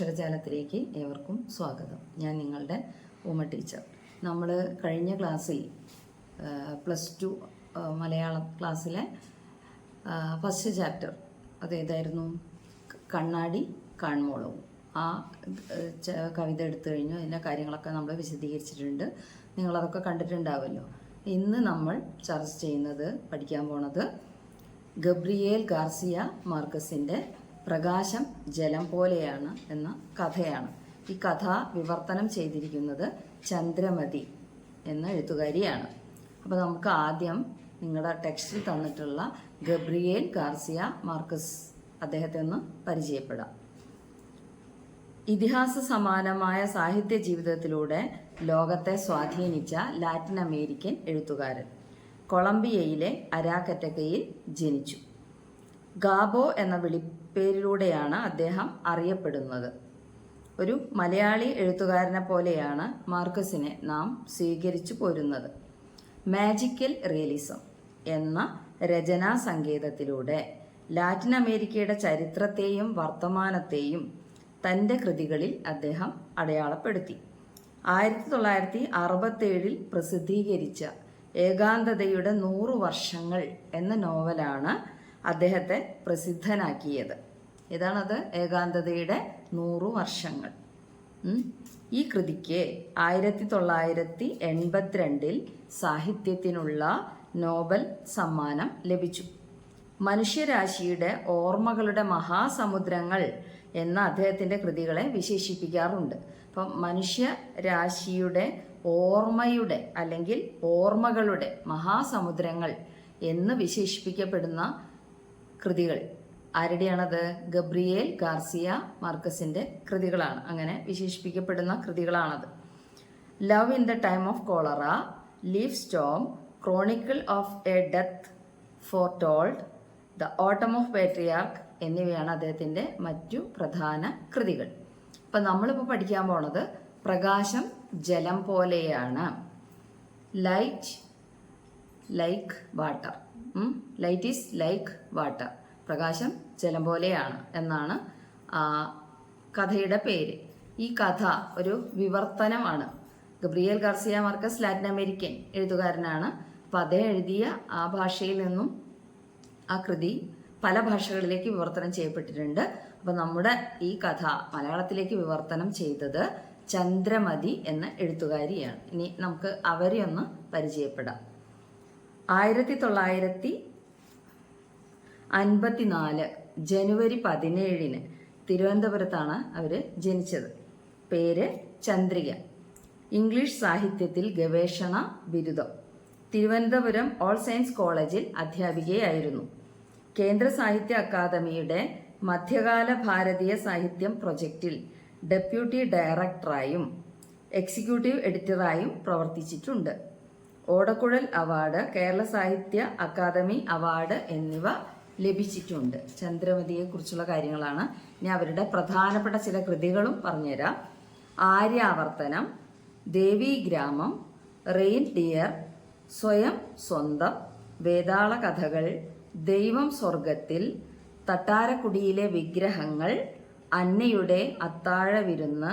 അക്ഷരജാലത്തിലേക്ക് ഏവർക്കും സ്വാഗതം. ഞാൻ നിങ്ങളുടെ ഉമ ടീച്ചർ. നമ്മൾ കഴിഞ്ഞ ക്ലാസ്സിൽ പ്ലസ് ടു മലയാളം ക്ലാസ്സിലെ ഫസ്റ്റ് ചാപ്റ്റർ അതേതായിരുന്നു? കണ്ണാടി കാൺമോളവും ആ കവിത എടുത്തു കഴിഞ്ഞു. അതിന്റെ കാര്യങ്ങളൊക്കെ നമ്മൾ വിശദീകരിച്ചിട്ടുണ്ട്. നിങ്ങളതൊക്കെ കണ്ടിട്ടുണ്ടാവുമല്ലോ ഇന്ന് നമ്മൾ ചർച്ച ചെയ്യുന്നത് പഠിക്കാൻ പോണത് ഗബ്രിയേൽ ഗാർസിയ മാർക്കസിന്റെ പ്രകാശം ജലം പോലെയാണ് എന്ന കഥയാണ്. ഈ കഥ വിവർത്തനം ചെയ്തിരിക്കുന്നത് ചന്ദ്രമതി എന്ന എഴുത്തുകാരിയാണ്. അപ്പോൾ നമുക്ക് ആദ്യം നിങ്ങളുടെ ടെക്സ്റ്റിൽ തന്നിട്ടുള്ള ഗബ്രിയേൽ ഗാർസിയ മാർക്കസ് അദ്ദേഹത്തെ ഒന്ന് പരിചയപ്പെടാം. ഇതിഹാസ സമാനമായ സാഹിത്യ ജീവിതത്തിലൂടെ ലോകത്തെ സ്വാധീനിച്ച ലാറ്റിൻ അമേരിക്കൻ എഴുത്തുകാരൻ കൊളംബിയയിലെ അരാക്കറ്റക്കയിൽ ജനിച്ചു. ഗാബോ എന്ന വിളിപ്പേരിലൂടെയാണ് അദ്ദേഹം അറിയപ്പെടുന്നത്. ഒരു മലയാളി എഴുത്തുകാരനെ പോലെയാണ് മാർക്കസിനെ നാം സ്വീകരിച്ചു പോരുന്നത്. മാജിക്കൽ റിയലിസം എന്ന രചനാ സങ്കേതത്തിലൂടെ ലാറ്റിൻ അമേരിക്കയുടെ ചരിത്രത്തെയും വർത്തമാനത്തെയും തന്റെ കൃതികളിൽ അദ്ദേഹം അടയാളപ്പെടുത്തി. ആയിരത്തി തൊള്ളായിരത്തി അറുപത്തേഴിൽ പ്രസിദ്ധീകരിച്ച ഏകാന്തതയുടെ നൂറു വർഷങ്ങൾ എന്ന നോവലാണ് അദ്ദേഹത്തെ പ്രസിദ്ധനാക്കിയത്. ഏതാണത്? ഏകാന്തതയുടെ നൂറു വർഷങ്ങൾ. ഈ കൃതിക്ക് ആയിരത്തി തൊള്ളായിരത്തി എൺപത്തിരണ്ടിൽ സാഹിത്യത്തിനുള്ള നോബൽ സമ്മാനം ലഭിച്ചു. മനുഷ്യരാശിയുടെ ഓർമ്മകളുടെ മഹാസമുദ്രങ്ങൾ എന്ന അദ്ദേഹത്തിന്റെ കൃതികളെ വിശേഷിപ്പിക്കാറുണ്ട്. അപ്പം മനുഷ്യരാശിയുടെ ഓർമ്മയുടെ അല്ലെങ്കിൽ ഓർമ്മകളുടെ മഹാസമുദ്രങ്ങൾ എന്ന് വിശേഷിപ്പിക്കപ്പെടുന്ന കൃതികൾ. ആരുടെയാണത്? ഗബ്രിയേൽ ഗാർസിയ മാർക്കസിന്റെ കൃതികളാണ്. അങ്ങനെ വിശേഷിപ്പിക്കപ്പെടുന്ന കൃതികളാണത്. Love in the time of cholera leaf storm chronicle of a death foretold the autumn of patriarch എന്നിവയാണ് അദ്ദേഹത്തിന്റെ മറ്റു പ്രധാന കൃതികൾ. അപ്പം നമ്മളിപ്പോൾ പഠിക്കാൻ പോണത് പ്രകാശം ജലം പോലെയാണ്. Light like water light is like water പ്രകാശം ജലം പോലെയാണ് എന്നാണ് ആ കഥയുടെ പേര്. ഈ കഥ ഒരു വിവർത്തനമാണ്. Gabriel Garcia Marquez Latin American എഴുത്തുകാരനാണ്. അപ്പം അദ്ദേഹം എഴുതിയ ആ ഭാഷയിൽ നിന്നും ആ കൃതി പല ഭാഷകളിലേക്ക് വിവർത്തനം ചെയ്യപ്പെട്ടിട്ടുണ്ട്. അപ്പം നമ്മുടെ ഈ കഥ മലയാളത്തിലേക്ക് വിവർത്തനം ചെയ്തത് ചന്ദ്രമതി എന്ന എഴുത്തുകാരിയാണ്. ഇനി നമുക്ക് അവരെ ഒന്ന് പരിചയപ്പെടാം. ആയിരത്തി തൊള്ളായിരത്തി അൻപത്തിനാല് ജനുവരി പതിനേഴിന് തിരുവനന്തപുരത്താണ് അവർ ജനിച്ചത്. പേര് ചന്ദ്രിക. ഇംഗ്ലീഷ് സാഹിത്യത്തിൽ ഗവേഷണ ബിരുദം. തിരുവനന്തപുരം ഓൾ സയൻസ് കോളേജിൽ അധ്യാപികയായിരുന്നു. കേന്ദ്ര സാഹിത്യ അക്കാദമിയുടെ മധ്യകാല ഭാരതീയ സാഹിത്യം പ്രൊജക്റ്റിൽ ഡെപ്യൂട്ടി ഡയറക്ടറായും എക്സിക്യൂട്ടീവ് എഡിറ്ററായും പ്രവർത്തിച്ചിട്ടുണ്ട്. ഓടക്കുഴൽ അവാർഡ് കേരള സാഹിത്യ അക്കാദമി അവാർഡ് എന്നിവ ലഭിച്ചിട്ടുണ്ട്. ചന്ദ്രമതിയെക്കുറിച്ചുള്ള കാര്യങ്ങളാണ് ഞാൻ അവരുടെ പ്രധാനപ്പെട്ട ചില കൃതികളും പറഞ്ഞുതരാം. ആര്യാവർത്തനം ദേവീഗ്രാമം റെയിൻ ഡിയർ സ്വയം സ്വന്തം വേതാള കഥകൾ ദൈവം സ്വർഗത്തിൽ തട്ടാരക്കുടിയിലെ വിഗ്രഹങ്ങൾ അന്നയുടെ അത്താഴ വിരുന്ന്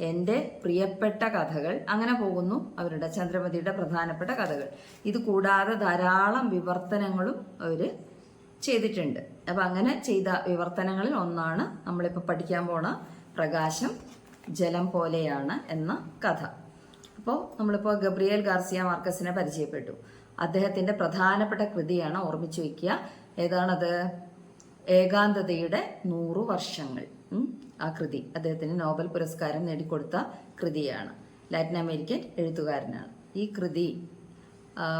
എന്റെ പ്രിയപ്പെട്ട കഥകൾ. അങ്ങനെ പോകുന്നു അവരുടെ ചന്ദ്രമതിയുടെ പ്രധാനപ്പെട്ട കഥകൾ. ഇത് കൂടാതെ ധാരാളം വിവർത്തനങ്ങളും അവർ ചെയ്തിട്ടുണ്ട്. അപ്പം അങ്ങനെ ചെയ്ത വിവർത്തനങ്ങളിൽ ഒന്നാണ് നമ്മളിപ്പോൾ പഠിക്കാൻ പോണ പ്രകാശം ജലം പോലെയാണ് എന്ന കഥ. അപ്പോൾ നമ്മളിപ്പോൾ ഗബ്രിയേൽ ഗാർസിയ മാർക്കസിനെ പരിചയപ്പെട്ടു. അദ്ദേഹത്തിന്റെ പ്രധാനപ്പെട്ട കൃതിയാണ് ഓർമ്മിച്ചു വയ്ക്കുക ഏതാണത്? ഏകാന്തതയുടെ നൂറു വർഷങ്ങൾ. ആ കൃതി. അദ്ദേഹത്തിന് നോബൽ പുരസ്കാരം നേടിക്കൊടുത്ത കൃതിയാണ്. ലാറ്റിൻ അമേരിക്കൻ എഴുത്തുകാരനാണ്. ഈ കൃതി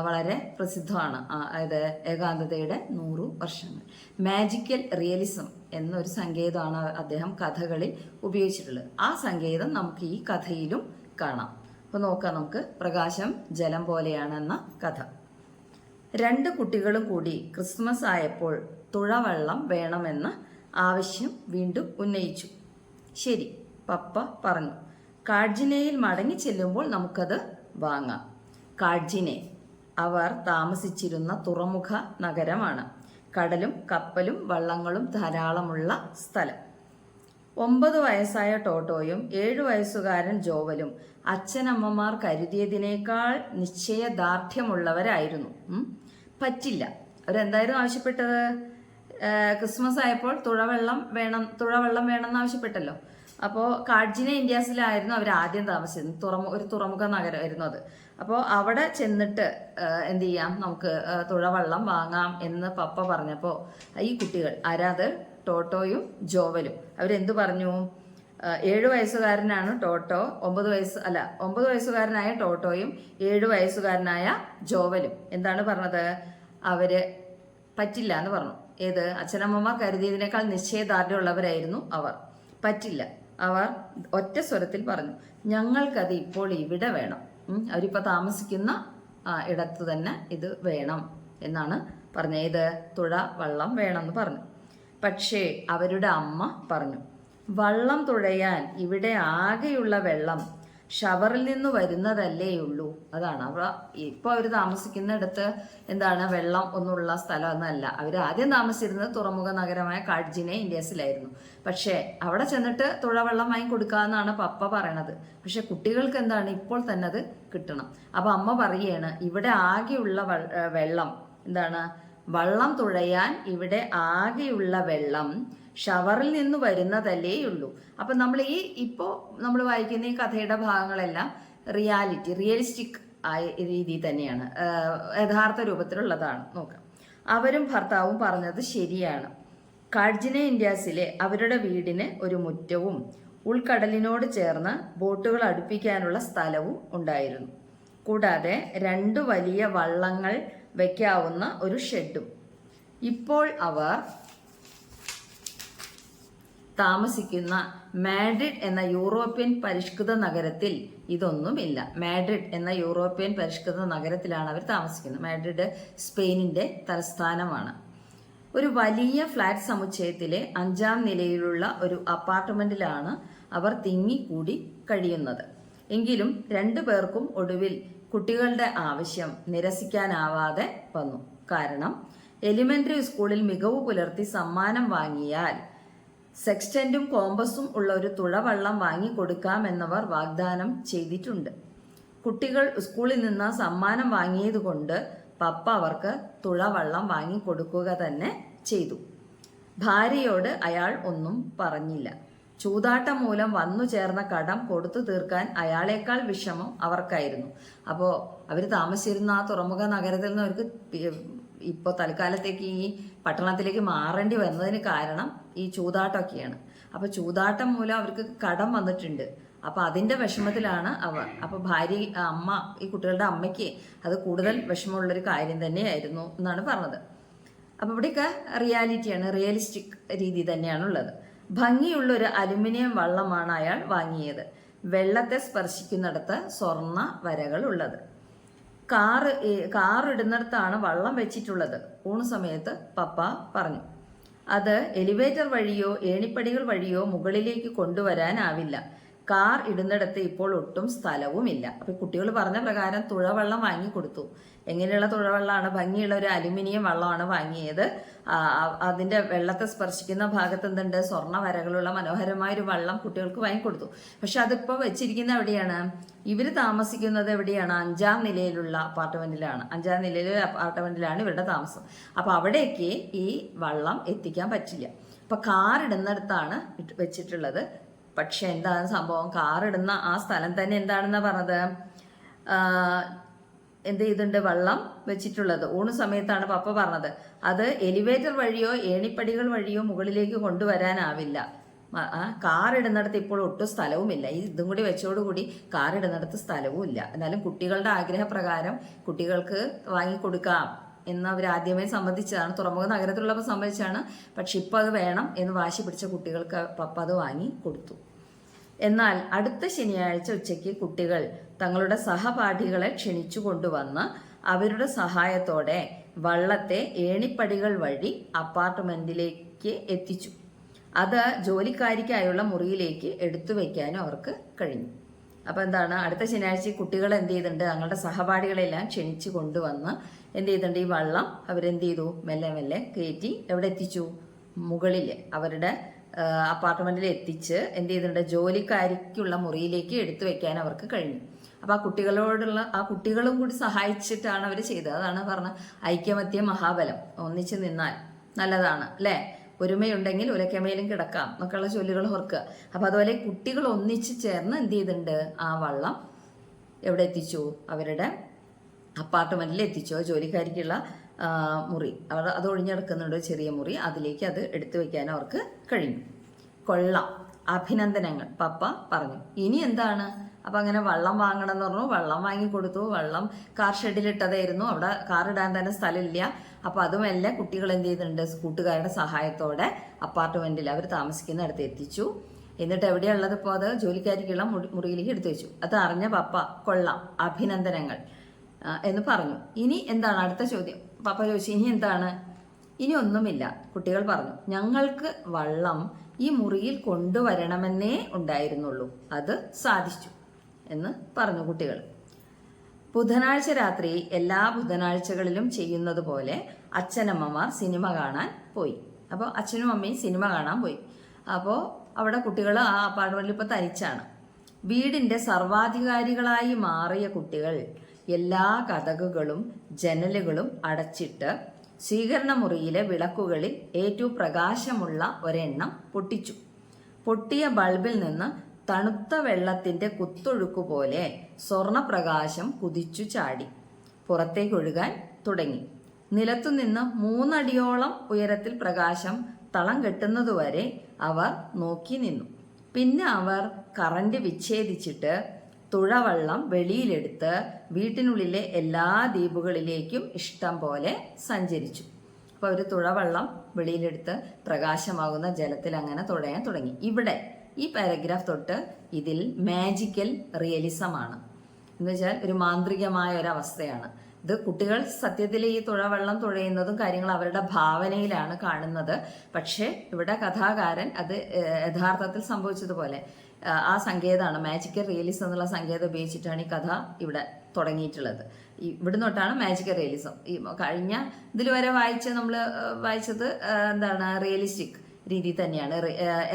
വളരെ പ്രസിദ്ധമാണ്. അതായത് ഏകാന്തതയുടെ നൂറു വർഷങ്ങൾ. മാജിക്കൽ റിയലിസം എന്നൊരു സങ്കേതമാണ് അദ്ദേഹം കഥകളിൽ ഉപയോഗിച്ചിട്ടുള്ളത്. ആ സങ്കേതം നമുക്ക് ഈ കഥയിലും കാണാം. അപ്പോൾ നോക്കാം നമുക്ക് പ്രകാശം ജലം പോലെയാണെന്ന കഥ. രണ്ട് കുട്ടികളും കൂടി ക്രിസ്മസ് ആയപ്പോൾ തുഴവള്ളം വേണമെന്ന ആവശ്യം വീണ്ടും ഉന്നയിച്ചു. ശരി പപ്പ പറഞ്ഞു. കാഡ്ജിനയിൽ മടങ്ങി ചെല്ലുമ്പോൾ നമുക്കത് വാങ്ങാം. കാഡ്ജിനെ അവർ താമസിച്ചിരുന്ന തുറമുഖ നഗരമാണ്. കടലും കപ്പലും വള്ളങ്ങളും ധാരാളമുള്ള സ്ഥലം. ഒമ്പത് വയസ്സായ ടോട്ടോയും ഏഴു വയസ്സുകാരൻ ജോവലും അച്ഛനമ്മമാർ കരുതിയതിനേക്കാൾ നിശ്ചയദാർഢ്യമുള്ളവരായിരുന്നു. പറ്റില്ല. അവരെന്തായിരുന്നു ആവശ്യപ്പെട്ടത്? ക്രിസ്മസ് ആയപ്പോൾ തുഴവെള്ളം വേണം തുഴവെള്ളം വേണം എന്നാവശ്യപ്പെട്ടല്ലോ അപ്പോൾ കാഡ്ജിന ഇന്ത്യാസിലായിരുന്നു അവർ ആദ്യം താമസിച്ചിരുന്നത്. തുറമു ഒരു തുറമുഖ നഗരമായിരുന്നു അത്. അപ്പോൾ അവിടെ ചെന്നിട്ട് എന്ത് ചെയ്യാം? നമുക്ക് തുഴവെള്ളം വാങ്ങാം എന്ന് പപ്പ പറഞ്ഞപ്പോൾ ഈ കുട്ടികൾ ആരാത് ടോട്ടോയും ജോവലും. അവരെന്തു പറഞ്ഞു? ഏഴ് വയസ്സുകാരനാണ് ടോട്ടോ ഒമ്പത് വയസ്സ് അല്ല ഒമ്പത് വയസ്സുകാരനായ ടോട്ടോയും ഏഴ് വയസ്സുകാരനായ ജോവലും. എന്താണ് പറഞ്ഞത്? അവർ പറ്റില്ല എന്ന് പറഞ്ഞു. ഏത്? അച്ഛനമ്മമാർ കരുതിയതിനേക്കാൾ നിശ്ചയദാർഢ്യമുള്ളവരായിരുന്നു അവർ. പറ്റില്ല. അവർ ഒറ്റ സ്വരത്തിൽ പറഞ്ഞു ഞങ്ങൾക്കത് ഇപ്പോൾ ഇവിടെ വേണം. അവരിപ്പോൾ താമസിക്കുന്ന ഇടത്ത് തന്നെ ഇത് വേണം എന്നാണ് പറഞ്ഞത്. ഏത്? തുഴ വള്ളം വേണമെന്ന് പറഞ്ഞു. പക്ഷേ അവരുടെ അമ്മ പറഞ്ഞു വള്ളം തുഴയാൻ ഇവിടെ ആകെയുള്ള വെള്ളം ഷവറിൽ നിന്ന് വരുന്നതല്ലേ ഉള്ളൂ. അതാണ്. അവ ഇപ്പോൾ അവർ താമസിക്കുന്നിടത്ത് എന്താണ് വെള്ളം ഒന്നുള്ള സ്ഥലമൊന്നല്ല അവർ ആദ്യം താമസിച്ചിരുന്നത് തുറമുഖ നഗരമായ കാഡ്ജിനെ ഇന്ത്യസിലായിരുന്നു. പക്ഷേ അവിടെ ചെന്നിട്ട് തുഴവെള്ളം വാങ്ങി കൊടുക്കാമെന്നാണ് പപ്പ പറയണത്. പക്ഷെ കുട്ടികൾക്ക് എന്താണ് ഇപ്പോൾ തന്നെ അത് കിട്ടണം. അപ്പൊ അമ്മ പറയാണ് ഇവിടെ ആകെയുള്ള വെള്ളം എന്താണ് വള്ളം തുഴയാൻ ഇവിടെ ആകെയുള്ള വെള്ളം ഷവറിൽ നിന്ന് വരുന്നതല്ലേ ഉള്ളൂ. അപ്പം നമ്മൾ ഈ ഇപ്പോൾ നമ്മൾ വായിക്കുന്ന ഈ കഥയുടെ ഭാഗങ്ങളെല്ലാം റിയാലിറ്റി റിയലിസ്റ്റിക് ആയ രീതി തന്നെയാണ്. യഥാർത്ഥ രൂപത്തിലുള്ളതാണ്. നോക്കാം. അവരും ഭർത്താവും പറഞ്ഞത് ശരിയാണ്. കാഡ്ജിനെ ഇന്ത്യാസിലെ അവരുടെ വീടിന് ഒരു മുറ്റവും ഉൾക്കടലിനോട് ചേർന്ന് ബോട്ടുകൾ അടുപ്പിക്കാനുള്ള സ്ഥലവും ഉണ്ടായിരുന്നു. കൂടാതെ രണ്ട് വലിയ വള്ളങ്ങൾ വയ്ക്കാവുന്ന ഒരു ഷെഡും. ഇപ്പോൾ അവർ താമസിക്കുന്ന മാഡ്രിഡ് എന്ന യൂറോപ്യൻ പരിഷ്കൃത നഗരത്തിൽ ഇതൊന്നുമില്ല. മാഡ്രിഡ് എന്ന യൂറോപ്യൻ പരിഷ്കൃത നഗരത്തിലാണ് അവർ താമസിക്കുന്നത്. മാഡ്രിഡ് സ്പെയിനിന്റെ തലസ്ഥാനമാണ്. ഒരു വലിയ ഫ്ലാറ്റ് സമുച്ചയത്തിലെ അഞ്ചാം നിലയിലുള്ള ഒരു അപ്പാർട്ട്മെന്റിലാണ് അവർ തിങ്ങിക്കൂടി കഴിയുന്നത്. എങ്കിലും രണ്ടു പേർക്കും ഒടുവിൽ കുട്ടികളുടെ ആവശ്യം നിരസിക്കാനാവാതെ വന്നു. കാരണം എലിമെന്ററി സ്കൂളിൽ മികവ് പുലർത്തി സമ്മാനം വാങ്ങിയാൽ സെക്സ്റ്റന്റും കോമ്പസും ഉള്ള ഒരു തുഴവള്ളം വാങ്ങിക്കൊടുക്കാമെന്നവർ വാഗ്ദാനം ചെയ്തിട്ടുണ്ട്. കുട്ടികൾ സ്കൂളിൽ നിന്ന് സമ്മാനം വാങ്ങിയതുകൊണ്ട് പപ്പ അവർക്ക് തുഴവള്ളം വാങ്ങിക്കൊടുക്കുക തന്നെ ചെയ്തു. ഭാര്യയോട് അയാൾ ഒന്നും പറഞ്ഞില്ല. ചൂതാട്ടം മൂലം വന്നു ചേർന്ന കടം കൊടുത്തു തീർക്കാൻ അയാളേക്കാൾ വിഷമം അവർക്കായിരുന്നു. അപ്പോൾ അവർ താമസിച്ചിരുന്ന ആ തുറമുഖ നഗരത്തിൽ നിന്ന് അവർക്ക് ഇപ്പോൾ തൽക്കാലത്തേക്ക് ഈ പട്ടണത്തിലേക്ക് മാറേണ്ടി വന്നതിന് കാരണം ഈ ചൂതാട്ടമൊക്കെയാണ്. അപ്പോൾ ചൂതാട്ടം മൂലം അവർക്ക് കടം വന്നിട്ടുണ്ട്. അപ്പോൾ അതിന്റെ വിഷമത്തിലാണ് അവർ അപ്പോൾ ഭാര്യ അമ്മ ഈ കുട്ടികളുടെ അമ്മയ്ക്ക് അത് കൂടുതൽ വിഷമമുള്ളൊരു കാര്യം തന്നെയായിരുന്നു എന്നാണ് പറഞ്ഞത്. അപ്പോൾ ഇവിടെയൊക്കെ റിയാലിറ്റിയാണ് റിയലിസ്റ്റിക് രീതി തന്നെയാണുള്ളത്. ഭംഗിയുള്ള ഒരു അലുമിനിയം വള്ളമാണ് അയാൾ വാങ്ങിയത്. വെള്ളത്തെ സ്പർശിക്കുന്നിടത്ത് സ്വർണ വരകൾ ഉള്ളത് കാറ് കാർ ഇടുന്നിടത്താണ് വള്ളം വെച്ചിട്ടുള്ളത്. ഊണ് സമയത്ത് പപ്പ പറഞ്ഞു അത് എലിവേറ്റർ വഴിയോ ഏണിപ്പടികൾ വഴിയോ മുകളിലേക്ക് കൊണ്ടുവരാനാവില്ല. കാർ ഇടുന്നിടത്ത് ഇപ്പോൾ ഒട്ടും സ്ഥലവുമില്ല. അപ്പൊ കുട്ടികൾ പറഞ്ഞ പ്രകാരം തുഴവെള്ളം വാങ്ങിക്കൊടുത്തു എങ്ങനെയുള്ള തുഴവെള്ളമാണ് ഭംഗിയുള്ള ഒരു അലുമിനിയം വെള്ളമാണ് വാങ്ങിയത്. അതിന്റെ വെള്ളത്തെ സ്പർശിക്കുന്ന ഭാഗത്ത് എന്തുണ്ട്? സ്വർണ വരകളുള്ള മനോഹരമായ ഒരു വെള്ളം കുട്ടികൾക്ക് വാങ്ങിക്കൊടുത്തു പക്ഷെ അതിപ്പോൾ വെച്ചിരിക്കുന്ന എവിടെയാണ്? ഇവർ താമസിക്കുന്നത് എവിടെയാണ്? അഞ്ചാം നിലയിലുള്ള അപ്പാർട്ട്മെന്റിലാണ്. അഞ്ചാം നിലയിലെ അപ്പാർട്ട്മെന്റിലാണ് ഇവരുടെ താമസം. അപ്പൊ അവിടേക്ക് ഈ വള്ളം എത്തിക്കാൻ പറ്റില്ല. അപ്പൊ കാർ ഇടുന്നിടത്താണ് വെച്ചിട്ടുള്ളത്. പക്ഷെ എന്താണ് സംഭവം? കാർ ഇടുന്ന ആ സ്ഥലം തന്നെ എന്താണെന്നാ പറഞ്ഞത്? എന്ത് ചെയ്തിട്ടുണ്ട്? വെള്ളം വെച്ചിട്ടുള്ളത്. ഊണ് സമയത്താണ് പപ്പ പറഞ്ഞത്. അത് എലിവേറ്റർ വഴിയോ ഏണിപ്പടികൾ വഴിയോ മുകളിലേക്ക് കൊണ്ടുവരാനാവില്ല. ഇടുന്നിടത്ത് ഇപ്പോൾ ഒട്ടും സ്ഥലവുമില്ല. ഈ ഇതും കൂടി വെച്ചോടുകൂടി കാർ ഇടുന്നിടത്ത് സ്ഥലവും ഇല്ല എന്നാലും കുട്ടികളുടെ ആഗ്രഹപ്രകാരം കുട്ടികൾക്ക് വാങ്ങിക്കൊടുക്കാം എന്ന് അവർ ആദ്യമേ സമ്മതിച്ചതാണ്. തുറമുഖ നഗരത്തിലുള്ളപ്പോൾ സമ്മതിച്ചാണ്. പക്ഷെ ഇപ്പോൾ അത് വേണം എന്ന് വാശി പിടിച്ച കുട്ടികൾക്ക് പപ്പ അത് വാങ്ങി കൊടുത്തു. എന്നാൽ അടുത്ത ശനിയാഴ്ച ഉച്ചയ്ക്ക് കുട്ടികൾ തങ്ങളുടെ സഹപാഠികളെ ക്ഷണിച്ചു കൊണ്ടുവന്ന് അവരുടെ സഹായത്തോടെ വള്ളത്തെ ഏണിപ്പടികൾ വഴി അപ്പാർട്ട്മെന്റിലേക്ക് എത്തിച്ചു. അത് ജോലിക്കാരിക്കായുള്ള മുറിയിലേക്ക് എടുത്തു വെക്കാനും അവർക്ക് കഴിഞ്ഞു. അപ്പൊ എന്താണ്? അടുത്ത ശനിയാഴ്ച കുട്ടികൾ എന്ത് ചെയ്തിട്ടുണ്ട്? തങ്ങളുടെ സഹപാഠികളെല്ലാം ക്ഷണിച്ചു കൊണ്ടുവന്ന് എന്ത് ചെയ്തിട്ടുണ്ട്? ഈ വള്ളം അവരെന്ത് ചെയ്തു? മെല്ലെ മെല്ലെ കയറ്റി എവിടെ എത്തിച്ചു. മുകളിൽ അവരുടെ അപ്പാർട്ട്മെന്റിൽ എത്തിച്ച് എന്ത് ചെയ്തിട്ടുണ്ട്? ജോലിക്കാരിക്കുള്ള മുറിയിലേക്ക് എടുത്തു വെക്കാൻ അവർക്ക് കഴിഞ്ഞു. അപ്പൊ ആ കുട്ടികളോടുള്ള ആ കുട്ടികളും കൂടി സഹായിച്ചിട്ടാണ് അവർ ചെയ്തത്. അതാണ് പറഞ്ഞ ഐക്യമത്യ മഹാബലം. ഒന്നിച്ചു നിന്നാൽ നല്ലതാണ് അല്ലേ? ഒരുമയുണ്ടെങ്കിൽ ഉലക്കമേലും കിടക്കാം എന്നൊക്കെയുള്ള ചൊല്ലുകൾ ഓർക്കുക. അപ്പൊ അതുപോലെ കുട്ടികൾ ഒന്നിച്ചു ചേർന്ന് എന്ത് ചെയ്തിട്ടുണ്ട്? ആ വള്ളം എവിടെ എത്തിച്ചു? അവരുടെ അപ്പാർട്ട്മെന്റിൽ എത്തിച്ചു. ജോലിക്കാരിക്കുള്ള മുറി. അവർ അത് ഒഴിഞ്ഞെടുക്കുന്നുണ്ട് ചെറിയ മുറി. അതിലേക്ക് അത് എടുത്തു വെക്കാൻ അവർക്ക് കഴിഞ്ഞു കൊള്ളാം. അഭിനന്ദനങ്ങൾ. പപ്പ പറഞ്ഞു. ഇനി എന്താണ്? അപ്പൊ അങ്ങനെ വള്ളം വാങ്ങണം എന്ന് പറഞ്ഞു. വള്ളം വാങ്ങി കൊടുത്തു. വള്ളം കാർ ഷെഡിൽ ഇട്ടതായിരുന്നു. അവിടെ കാർ ഇടാൻ തന്നെ സ്ഥലമില്ല. അപ്പൊ അതുമെല്ലാം കുട്ടികൾ എന്ത് ചെയ്യുന്നുണ്ട്? കൂട്ടുകാരുടെ സഹായത്തോടെ അപ്പാർട്ട്മെന്റിൽ അവർ താമസിക്കുന്ന അടുത്ത് എത്തിച്ചു. എന്നിട്ട് എവിടെയുള്ളത് ഇപ്പോൾ അത്? ജോലിക്കാരിക്കുള്ള മുറി- മുറിയിലേക്ക് എടുത്തു വെച്ചു. അത് അറിഞ്ഞ പപ്പ കൊള്ളാം. അഭിനന്ദനങ്ങൾ. എന്ന് പറഞ്ഞു. ഇനി എന്താണ്? അടുത്ത ചോദ്യം. പപ്പ ചോദിച്ചു ഇനി എന്താണ്? ഇനി ഒന്നുമില്ല കുട്ടികൾ പറഞ്ഞു. ഞങ്ങൾക്ക് വള്ളം ഈ മുറിയിൽ കൊണ്ടുവരണമെന്നേ ഉണ്ടായിരുന്നുള്ളൂ. അത് സാധിച്ചു എന്ന് പറഞ്ഞു കുട്ടികൾ. ബുധനാഴ്ച രാത്രി എല്ലാ ബുധനാഴ്ചകളിലും ചെയ്യുന്നത് പോലെ അച്ഛനമ്മമാർ സിനിമ കാണാൻ പോയി. അപ്പോൾ അച്ഛനും അമ്മയും സിനിമ കാണാൻ പോയി. അപ്പോൾ അവിടെ കുട്ടികൾ ആ അപ്പാർട്ട്മെന്റിൽ ഇപ്പോൾ തനിച്ചാണ്. വീടിന്റെ സർവാധികാരികളായി മാറിയ കുട്ടികൾ എല്ലാ കഥകുകളും ജനലുകളും അടച്ചിട്ട് സ്വീകരണ മുറിയിലെ വിളക്കുകളിൽ ഏറ്റവും പ്രകാശമുള്ള ഒരെണ്ണം പൊട്ടിച്ചു. പൊട്ടിയ ബൾബിൽ നിന്ന് തണുത്ത വെള്ളത്തിന്റെ കുത്തൊഴുക്കു പോലെ സ്വർണപ്രകാശം കുതിച്ചു ചാടി. പുറത്തേക്കൊഴുകാൻ തുടങ്ങി. നിലത്തുനിന്ന് മൂന്നടിയോളം ഉയരത്തിൽ പ്രകാശം തളം കെട്ടുന്നതുവരെ അവർ നോക്കി നിന്നു. പിന്നെ അവർ കറണ്ട് വിച്ഛേദിച്ചിട്ട് തുഴവള്ളം വെളിയിലെടുത്ത് വീട്ടിനുള്ളിലെ എല്ലാ ദ്വീപുകളിലേക്കും ഇഷ്ടം പോലെ സഞ്ചരിച്ചു. അപ്പോൾ ഒരു തുഴവള്ളം വെളിയിലെടുത്ത് പ്രകാശമാകുന്ന ജലത്തിൽ അങ്ങനെ തുഴയാൻ തുടങ്ങി. ഇവിടെ ഈ പാരഗ്രാഫ് തൊട്ട് ഇതിൽ മാജിക്കൽ റിയലിസമാണ് എന്ന് വെച്ചാൽ ഒരു മാന്ത്രികമായ ഒരു അവസ്ഥയാണ്. ഇത് കുട്ടികൾ സത്യത്തിൽ ഈ തുഴവള്ളം തുഴയുന്നതും കാര്യങ്ങൾ അവരുടെ ഭാവനയിലാണ് കാണുന്നത്. പക്ഷേ ഇവിടെ കഥാകാരൻ അത് യഥാർത്ഥത്തിൽ സംഭവിച്ചതുപോലെ ആ, സങ്കേതമാണ് മാജിക്കൽ റിയലിസം എന്നുള്ള സങ്കേതം ഉപയോഗിച്ചിട്ടാണ് ഈ കഥ ഇവിടെ തുടങ്ങിയിട്ടുള്ളത്. ഇവിടുന്ന് തൊട്ടാണ് മാജിക്കൽ റിയലിസം ഈ കഴിഞ്ഞ ഇതിൽ വരെ വായിച്ച നമ്മൾ വായിച്ചത് എന്താണ് റിയലിസ്റ്റിക് രീതി തന്നെയാണ്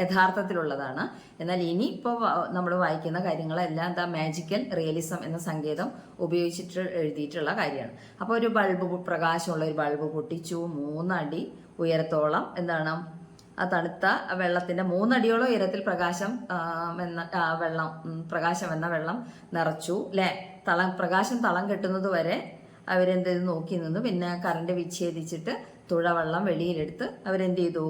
യഥാർത്ഥത്തിലുള്ളതാണ്. എന്നാൽ ഇനി ഇപ്പോൾ നമ്മൾ വായിക്കുന്ന കാര്യങ്ങളെല്ലാം എന്താ മാജിക്കൽ റിയലിസം എന്ന സങ്കേതം ഉപയോഗിച്ചിട്ട് എഴുതിയിട്ടുള്ള കാര്യമാണ്. അപ്പോൾ ഒരു ബൾബ് പ്രകാശമുള്ള ഒരു ബൾബ് പൊട്ടിച്ചു മൂന്നടി ഉയരത്തോളം എന്താണ് ആ തണുത്ത വെള്ളത്തിന്റെ മൂന്നടിയോളം ഉയരത്തിൽ പ്രകാശം എന്ന വെള്ളം പ്രകാശം എന്ന വെള്ളം നിറച്ചു അല്ലെ തളം പ്രകാശം തളം കെട്ടുന്നത് വരെ അവരെന്ത് ചെയ്തു? നോക്കി നിന്നു. പിന്നെ കറണ്ട് വിച്ഛേദിച്ചിട്ട് തുഴവെള്ളം വെളിയിലെടുത്ത് അവരെന്ത് ചെയ്തു?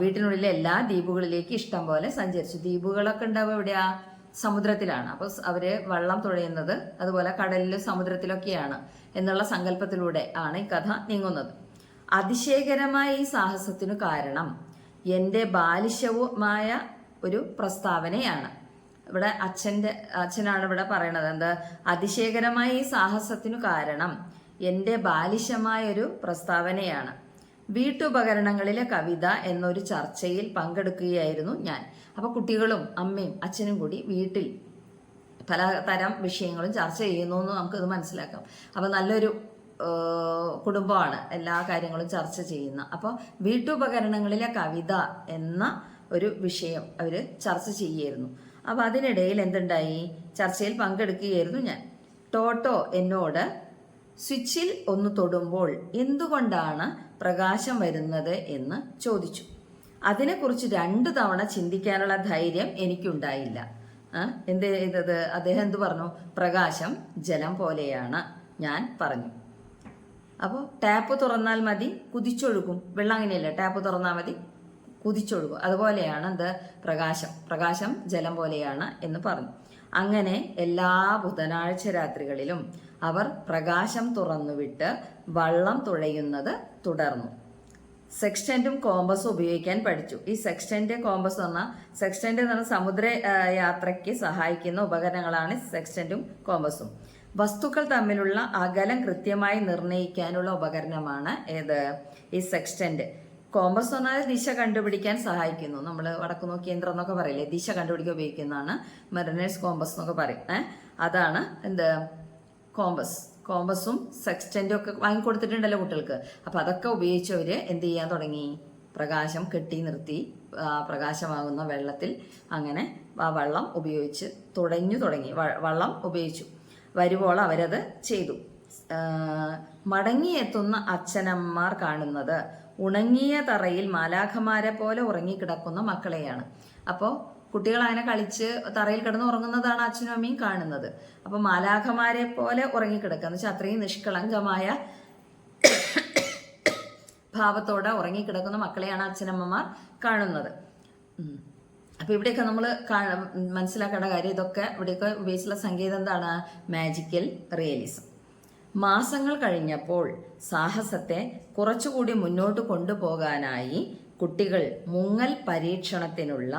വീട്ടിനുള്ളിലെ എല്ലാ ദ്വീപുകളിലേക്ക് ഇഷ്ടം പോലെ സഞ്ചരിച്ചു. ദ്വീപുകളൊക്കെ ഉണ്ടാവും എവിടെയാ? സമുദ്രത്തിലാണ്. അപ്പോൾ അവർ വെള്ളം തുഴയുന്നത് അതുപോലെ കടലിലും സമുദ്രത്തിലൊക്കെയാണ് എന്നുള്ള സങ്കല്പത്തിലൂടെ ആണ് ഈ കഥ നീങ്ങുന്നത്. അതിശയകരമായ ഈ സാഹസത്തിനു കാരണം എന്റെ ബാലിശവുമായ ഒരു പ്രസ്താവനയാണ്. ഇവിടെ അച്ഛന്റെ അച്ഛനാണ് ഇവിടെ പറയണത്. എന്താ? അതിശയകരമായ ഈ സാഹസത്തിനു കാരണം എന്റെ ബാലിശമായ ഒരു പ്രസ്താവനയാണ്. വീട്ടുപകരണങ്ങളിലെ കവിത എന്നൊരു ചർച്ചയിൽ പങ്കെടുക്കുകയായിരുന്നു ഞാൻ. അപ്പോൾ കുട്ടികളും അമ്മയും അച്ഛനും കൂടി വീട്ടിൽ പലതരം വിഷയങ്ങളും ചർച്ച ചെയ്യുന്നു എന്ന് നമുക്കത് മനസ്സിലാക്കാം. അപ്പോൾ നല്ലൊരു കുടുംബമാണ് എല്ലാ കാര്യങ്ങളും ചർച്ച ചെയ്യുന്ന. അപ്പോൾ വീട്ടുപകരണങ്ങളിലെ കവിത എന്ന ഒരു വിഷയം അവർ ചർച്ച ചെയ്യായിരുന്നു അപ്പോൾ അതിനിടയിൽ എന്തുണ്ടായി? ചർച്ചയിൽ പങ്കെടുക്കുകയായിരുന്നു ഞാൻ. ടോട്ടോ എന്നോട് സ്വിച്ചിൽ ഒന്ന് തൊടുമ്പോൾ എന്തുകൊണ്ടാണ് പ്രകാശം വരുന്നത്? എന്ന് ചോദിച്ചു. അതിനെക്കുറിച്ച് രണ്ടു തവണ ചിന്തിക്കാനുള്ള ധൈര്യം എനിക്കുണ്ടായില്ല. എന്ത് ചെയ്തത്? അദ്ദേഹം എന്ത് പറഞ്ഞു? പ്രകാശം ജലം പോലെയാണ് ഞാൻ പറഞ്ഞു. അപ്പോൾ ടാപ്പ് തുറന്നാൽ മതി കുതിച്ചൊഴുകും. വെള്ളം അങ്ങനെയല്ല ടാപ്പ് തുറന്നാൽ മതി കുതിച്ചൊഴുകും. അതുപോലെയാണ് എന്ത്? പ്രകാശം. പ്രകാശം ജലം പോലെയാണ് എന്ന് പറഞ്ഞു. അങ്ങനെ എല്ലാ ബുധനാഴ്ച രാത്രികളിലും അവർ പ്രകാശം തുറന്നുവിട്ട് വള്ളം തുഴയുന്നത് തുടർന്നു. സെക്സ്റ്റന്റും കോമ്പസും ഉപയോഗിക്കാൻ പഠിച്ചു. ഈ സെക്സ്റ്റന്റ് കോമ്പസ് എന്ന് സെക്സ്റ്റന്റ് എന്ന് പറഞ്ഞാൽ സമുദ്ര യാത്രയ്ക്ക് സഹായിക്കുന്ന ഉപകരണങ്ങളാണ് സെക്സ്റ്റന്റും കോമ്പസും. വസ്തുക്കൾ തമ്മിലുള്ള അകലം കൃത്യമായി നിർണയിക്കാനുള്ള ഉപകരണമാണ് ഏത്? ഈ സെക്സ്റ്റന്റ് കോമ്പസ് പറഞ്ഞാൽ ദിശ കണ്ടുപിടിക്കാൻ സഹായിക്കുന്നു. നമ്മൾ വടക്കു നോക്കി എന്നൊക്കെ പറയില്ലേ? ദിശ കണ്ടുപിടിക്കാൻ ഉപയോഗിക്കുന്നതാണ്. മെറിനേഴ്സ് കോമ്പസ് എന്നൊക്കെ പറയും. അതാണ് എന്ത്? കോമ്പസ് കോമ്പസും സെക്സ്റ്റന്റും ഒക്കെ വാങ്ങിക്കൊടുത്തിട്ടുണ്ടല്ലോ കുട്ടികൾക്ക്. അപ്പോൾ അതൊക്കെ ഉപയോഗിച്ച് അവർ എന്ത് ചെയ്യാൻ തുടങ്ങി? പ്രകാശം കെട്ടി നിർത്തി പ്രകാശമാകുന്ന വെള്ളത്തിൽ അങ്ങനെ ആ വള്ളം ഉപയോഗിച്ച് തുടഞ്ഞു തുടങ്ങി. വള്ളം ഉപയോഗിച്ചു. വരുവോളം അവരത് ചെയ്തു. മടങ്ങിയെത്തുന്ന അച്ഛനമ്മമാർ കാണുന്നത് ഉണങ്ങിയ തറയിൽ മാലാഖമാരെ പോലെ ഉറങ്ങിക്കിടക്കുന്ന മക്കളെയാണ്. അപ്പോൾ കുട്ടികൾ അങ്ങനെ കളിച്ച് തറയിൽ കിടന്ന് ഉറങ്ങുന്നതാണ് അച്ഛനും അമ്മയും കാണുന്നത്. അപ്പോൾ മാലാഖമാരെ പോലെ ഉറങ്ങിക്കിടക്കുക. എന്ന് വെച്ചാൽ അത്രയും നിഷ്കളങ്കമായ ഭാവത്തോടെ ഉറങ്ങിക്കിടക്കുന്ന മക്കളെയാണ് അച്ഛനമ്മമാർ കാണുന്നത്. ഉം. അപ്പൊ ഇവിടെയൊക്കെ നമ്മൾ മനസ്സിലാക്കേണ്ട കാര്യം ഇതൊക്കെ ഇവിടെയൊക്കെ ഉപയോഗിച്ചുള്ള സംഗീതം എന്താണ് മാജിക്കൽ റിയലിസം മാസങ്ങൾ കഴിഞ്ഞപ്പോൾ സാഹസത്തെ കുറച്ചുകൂടി മുന്നോട്ട് കൊണ്ടുപോകാനായി കുട്ടികൾ മുങ്ങൽ പരീക്ഷണത്തിനുള്ള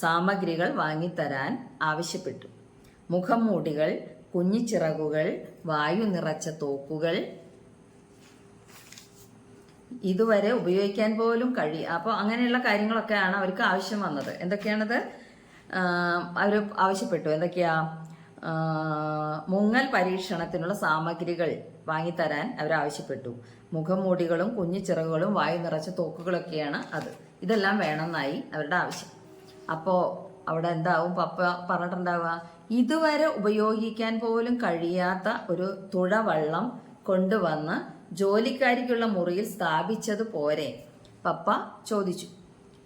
സാമഗ്രികൾ വാങ്ങിത്തരാൻ ആവശ്യപ്പെട്ടു മുഖംമൂടികൾ കുഞ്ഞിച്ചിറകുകൾ വായു നിറച്ച തോക്കുകൾ ഇതുവരെ ഉപയോഗിക്കാൻ പോലും കഴിയും അപ്പോൾ അങ്ങനെയുള്ള കാര്യങ്ങളൊക്കെയാണ് അവർക്ക് ആവശ്യം വന്നത്. എന്തൊക്കെയാണത്? അവർ ആവശ്യപ്പെട്ടു. എന്തൊക്കെയാ? മുങ്ങൽ പരീക്ഷണത്തിനുള്ള സാമഗ്രികൾ വാങ്ങിത്തരാൻ അവർ ആവശ്യപ്പെട്ടു. മുഖംമൂടികളും കുഞ്ഞിച്ചിറകുകളും വായു നിറച്ച തോക്കുകളൊക്കെയാണ് അത്. ഇതെല്ലാം വേണമെന്നായി അവരുടെ ആവശ്യം. അപ്പോൾ അവിടെ എന്താവും? പപ്പ പറഞ്ഞിട്ടുണ്ടാവുക ഇതുവരെ ഉപയോഗിക്കാൻ പോലും കഴിയാത്ത ഒരു തുഴവള്ളം കൊണ്ടുവന്ന് ജോലിക്കാരിക്കുള്ള മുറിയിൽ സ്ഥാപിച്ചത് പോരെ? പപ്പ ചോദിച്ചു.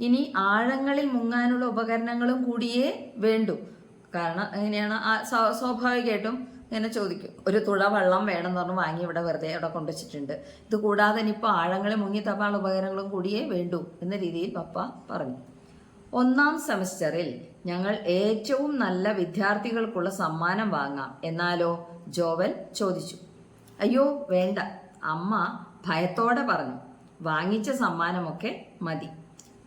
ഇനി ആഴങ്ങളിൽ മുങ്ങാനുള്ള ഉപകരണങ്ങളും കൂടിയേ വേണ്ടു. കാരണം എങ്ങനെയാണ്? സ്വാഭാവികമായിട്ടും ഇങ്ങനെ ചോദിക്കും. ഒരു തുഴ വെള്ളം വേണം എന്ന് പറഞ്ഞ് വാങ്ങി ഇവിടെ വെറുതെ അവിടെ കൊണ്ടുവച്ചിട്ടുണ്ട് ഇത് കൂടാതെ ഇനിയിപ്പോൾ ആഴങ്ങളിൽ മുങ്ങി തപ്പാനുള്ള ഉപകരണങ്ങളും കൂടിയേ വേണ്ടു എന്ന രീതിയിൽ പപ്പ പറഞ്ഞു. ഒന്നാം സെമസ്റ്ററിൽ ഞങ്ങൾ ഏറ്റവും നല്ല വിദ്യാർത്ഥികൾക്കുള്ള സമ്മാനം വാങ്ങാം എന്നാലോ? ജോവൽ ചോദിച്ചു. അയ്യോ വേണ്ട. അമ്മ ഭയത്തോടെ പറഞ്ഞു വാങ്ങിച്ച സമ്മാനമൊക്കെ മതി.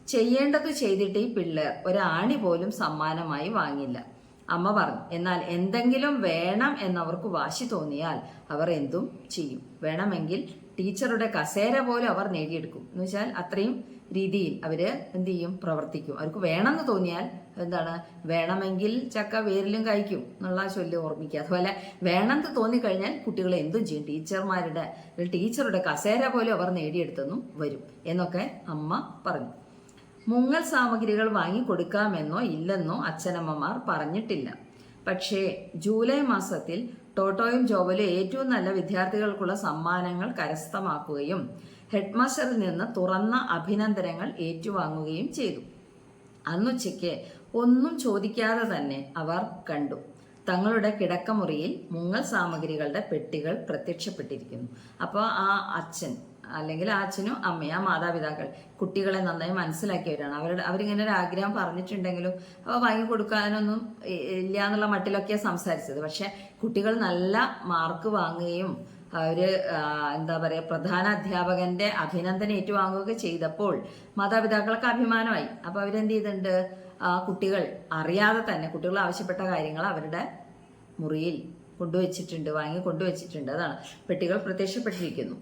ചെയ്യേണ്ടത് ചെയ്തിട്ട് ഈ പിള്ളേർ ഒരാണി പോലും സമ്മാനമായി വാങ്ങില്ല. അമ്മ പറഞ്ഞു എന്നാൽ എന്തെങ്കിലും വേണം എന്നവർക്ക് വാശി തോന്നിയാൽ അവർ എന്തും ചെയ്യും. വേണമെങ്കിൽ ടീച്ചറുടെ കസേര പോലും അവർ നേടിയെടുക്കും. എന്ന് വെച്ചാൽ അത്രയും രീതിയിൽ അവർ എന്ത് ചെയ്യും? പ്രവർത്തിക്കും. അവർക്ക് വേണമെന്ന് തോന്നിയാൽ എന്താണ്? വേണമെങ്കിൽ ചക്ക വേരിലും കഴിക്കും എന്നുള്ള ചൊല്ലി ഓർമ്മിക്കുക. അതുപോലെ വേണമെന്ന് തോന്നിക്കഴിഞ്ഞാൽ കുട്ടികൾ എന്തും ചെയ്യും. ടീച്ചർമാരുടെ ടീച്ചറുടെ കസേര പോലും അവർ നേടിയെടുത്തെന്നും വരും എന്നൊക്കെ അമ്മ പറഞ്ഞു. മുങ്ങൽ സാമഗ്രികൾ വാങ്ങിക്കൊടുക്കാമെന്നോ ഇല്ലെന്നോ അച്ഛനമ്മമാർ പറഞ്ഞിട്ടില്ല. പക്ഷേ ജൂലൈ മാസത്തിൽ ടോട്ടോയും ജോബലും ഏറ്റവും നല്ല വിദ്യാർത്ഥികൾക്കുള്ള സമ്മാനങ്ങൾ കരസ്ഥമാക്കുകയും ഹെഡ്മാസ്റ്ററിൽ നിന്ന് തുറന്ന അഭിനന്ദനങ്ങൾ ഏറ്റുവാങ്ങുകയും ചെയ്തു. അന്നുച്ചയ്ക്ക് ഒന്നും ചോദിക്കാതെ തന്നെ അവർ കണ്ടു. തങ്ങളുടെ കിടക്കമുറിയിൽ മുങ്ങൽ സാമഗ്രികളുടെ പെട്ടികൾ പ്രത്യക്ഷപ്പെട്ടിരിക്കുന്നു. അപ്പോൾ ആ അച്ഛൻ അല്ലെങ്കിൽ ആ അച്ഛനും അമ്മയും ആ മാതാപിതാക്കൾ കുട്ടികളെ നന്നായി മനസ്സിലാക്കിയവരാണ്. അവരുടെ അവരിങ്ങനെ ഒരു ആഗ്രഹം പറഞ്ഞിട്ടുണ്ടെങ്കിലും അവ വാങ്ങി കൊടുക്കാനൊന്നും ഇല്ല എന്നുള്ള മട്ടിലൊക്കെയാണ് സംസാരിച്ചത്. പക്ഷെ കുട്ടികൾ നല്ല മാർക്ക് വാങ്ങുകയും അവർ എന്താ പറയുക പ്രധാന അധ്യാപകന്റെ അഭിനന്ദനം ഏറ്റുവാങ്ങുകയൊക്കെ ചെയ്തപ്പോൾ മാതാപിതാക്കൾക്ക് അഭിമാനമായി. അപ്പോൾ അവരെന്ത് ചെയ്തിട്ടുണ്ട്? കുട്ടികൾ അറിയാതെ തന്നെ കുട്ടികൾ ആവശ്യപ്പെട്ട കാര്യങ്ങൾ അവരുടെ മുറിയിൽ കൊണ്ടുവച്ചിട്ടുണ്ട് വാങ്ങി കൊണ്ടുവച്ചിട്ടുണ്ട്. അതാണ്. പെട്ടികൾ പ്രത്യക്ഷപ്പെട്ടിരിക്കുന്നു.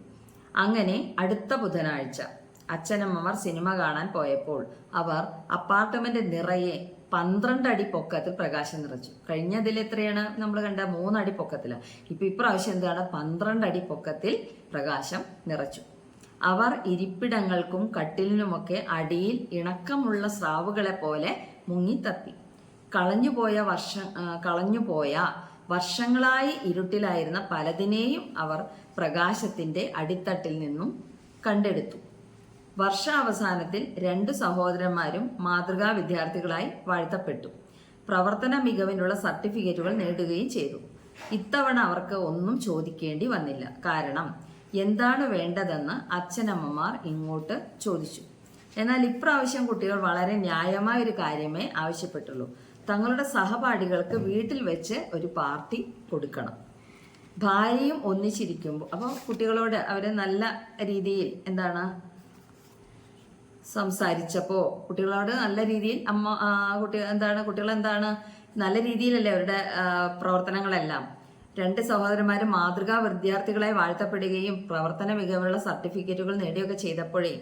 അങ്ങനെ അടുത്ത ബുധനാഴ്ച അച്ഛനമ്മമാർ സിനിമ കാണാൻ പോയപ്പോൾ അവർ അപ്പാർട്ട്മെന്റ് നിറയെ പന്ത്രണ്ട് അടി പൊക്കത്തിൽ പ്രകാശം നിറച്ചു. കഴിഞ്ഞതിൽ എത്രയാണ് നമ്മൾ കണ്ട മൂന്നടി പൊക്കത്തിലാണ് ഇപ്പൊ ഇപ്രാവശ്യം എന്താണ്? പന്ത്രണ്ട് അടി പൊക്കത്തിൽ പ്രകാശം നിറച്ചു. അവർ ഇരിപ്പിടങ്ങൾക്കും കട്ടിലിനുമൊക്കെ അടിയിൽ ഇണക്കമുള്ള സ്രാവുകളെ പോലെ മുങ്ങിത്തപ്പി. കളഞ്ഞുപോയ വർഷ കളഞ്ഞുപോയ വർഷങ്ങളായി ഇരുട്ടിലായിരുന്ന പലതിനെയും അവർ പ്രകാശത്തിന്റെ അടിത്തട്ടിൽ നിന്നും കണ്ടെടുത്തു. വർഷാവസാനത്തിൽ രണ്ടു സഹോദരന്മാരും മാതൃകാ വിദ്യാർത്ഥികളായി വാഴ്ത്തപ്പെട്ടു. പ്രവർത്തന മികവിനുള്ള സർട്ടിഫിക്കറ്റുകൾ നേടുകയും ചെയ്തു. ഇത്തവണ അവർക്ക് ഒന്നും ചോദിക്കേണ്ടി വന്നില്ല. കാരണം എന്താണ് വേണ്ടതെന്ന് അച്ഛനമ്മമാർ ഇങ്ങോട്ട് ചോദിച്ചു. എന്നാൽ ഇപ്രാവശ്യം കുട്ടികൾ വളരെ ന്യായമായ ഒരു കാര്യമേ ആവശ്യപ്പെട്ടുള്ളൂ. തങ്ങളുടെ സഹപാഠികൾക്ക് വീട്ടിൽ വെച്ച് ഒരു പാർട്ടി കൊടുക്കണം. ഭാര്യയും ഒന്നിച്ചിരിക്കുമ്പോൾ അപ്പോൾ കുട്ടികളോട് അവരെ നല്ല രീതിയിൽ എന്താണ്? സംസാരിച്ചപ്പോൾ കുട്ടികളോട് നല്ല രീതിയിൽ അമ്മ കുട്ടി എന്താണ്? കുട്ടികൾ എന്താണ്? നല്ല രീതിയിലല്ലേ അവരുടെ പ്രവർത്തനങ്ങളെല്ലാം. രണ്ട് സഹോദരന്മാരും മാതൃകാ വിദ്യാർത്ഥികളായി വാഴ്ത്തപ്പെടുകയും പ്രവർത്തന മികവുള്ള സർട്ടിഫിക്കറ്റുകൾ നേടുകയൊക്കെ ചെയ്തപ്പോഴേ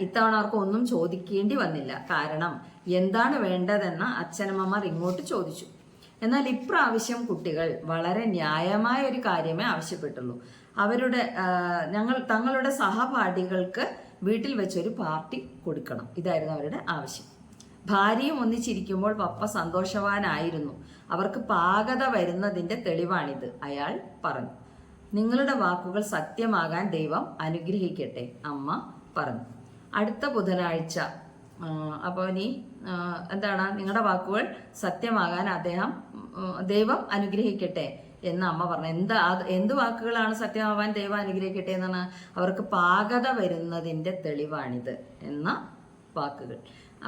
ഇത്തവണ അവർക്ക് ഒന്നും ചോദിക്കേണ്ടി വന്നില്ല. കാരണം എന്താണ് വേണ്ടതെന്ന് അച്ഛനമ്മമാർ ഇങ്ങോട്ട് ചോദിച്ചു. എന്നാൽ ഇപ്രാവശ്യം കുട്ടികൾ വളരെ ന്യായമായ ഒരു കാര്യമേ ആവശ്യപ്പെട്ടുള്ളൂ. അവരുടെ ഞങ്ങൾ തങ്ങളുടെ സഹപാഠികൾക്ക് വീട്ടിൽ വെച്ചൊരു പാർട്ടി കൊടുക്കണം. ഇതായിരുന്നു അവരുടെ ആവശ്യം. ഭാര്യയും ഒന്നിച്ചിരിക്കുമ്പോൾ പപ്പ സന്തോഷവാനായിരുന്നു. അവർക്ക് പാകത വരുന്നതിന്റെ തെളിവാണിത് അയാൾ പറഞ്ഞു. നിങ്ങളുടെ വാക്കുകൾ സത്യമാകാൻ ദൈവം അനുഗ്രഹിക്കട്ടെ അമ്മ പറഞ്ഞു. അടുത്ത ബുധനാഴ്ച അപ്പോൾ ഇനി എന്താണ്? നിങ്ങളുടെ വാക്കുകൾ സത്യമാകാൻ അദ്ദേഹം ദൈവം അനുഗ്രഹിക്കട്ടെ എന്ന് അമ്മ പറഞ്ഞു. എന്താ എന്ത് വാക്കുകളാണ് സത്യമാവാൻ ദൈവം അനുഗ്രഹിക്കട്ടെ എന്നാണ്? അവർക്ക് പാകത വരുന്നതിന്റെ തെളിവാണിത് എന്ന വാക്കുകൾ.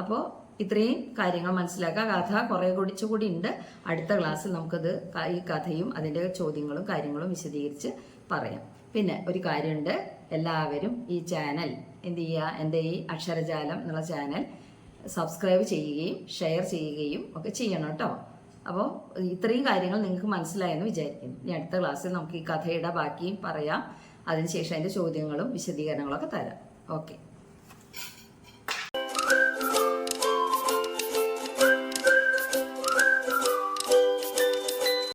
അപ്പോൾ ഇത്രയും കാര്യങ്ങൾ മനസ്സിലാക്കുക. കഥ കുറേ കുടിച്ചുകൂടി ഉണ്ട്. അടുത്ത ക്ലാസ്സിൽ നമുക്കത് ഈ കഥയും അതിന്റെ ചോദ്യങ്ങളും കാര്യങ്ങളും വിശദീകരിച്ച് പറയാം. പിന്നെ ഒരു കാര്യമുണ്ട്. എല്ലാവരും ഈ ചാനൽ എന്ത് ചെയ്യുക? എന്റെ ഈ അക്ഷരജാലം എന്നുള്ള ചാനൽ സബ്സ്ക്രൈബ് ചെയ്യുകയും ഷെയർ ചെയ്യുകയും ഒക്കെ ചെയ്യണം കേട്ടോ. അപ്പോൾ ഇത്രയും കാര്യങ്ങൾ നിങ്ങൾക്ക് മനസ്സിലായെന്ന് വിചാരിക്കുന്നു. ഇനി അടുത്ത ക്ലാസ്സിൽ നമുക്ക് ഈ കഥയുടെ ബാക്കിയും പറയാം. അതിനുശേഷം അതിന്റെ ചോദ്യങ്ങളും വിശദീകരണങ്ങളൊക്കെ തരാം. ഓക്കെ.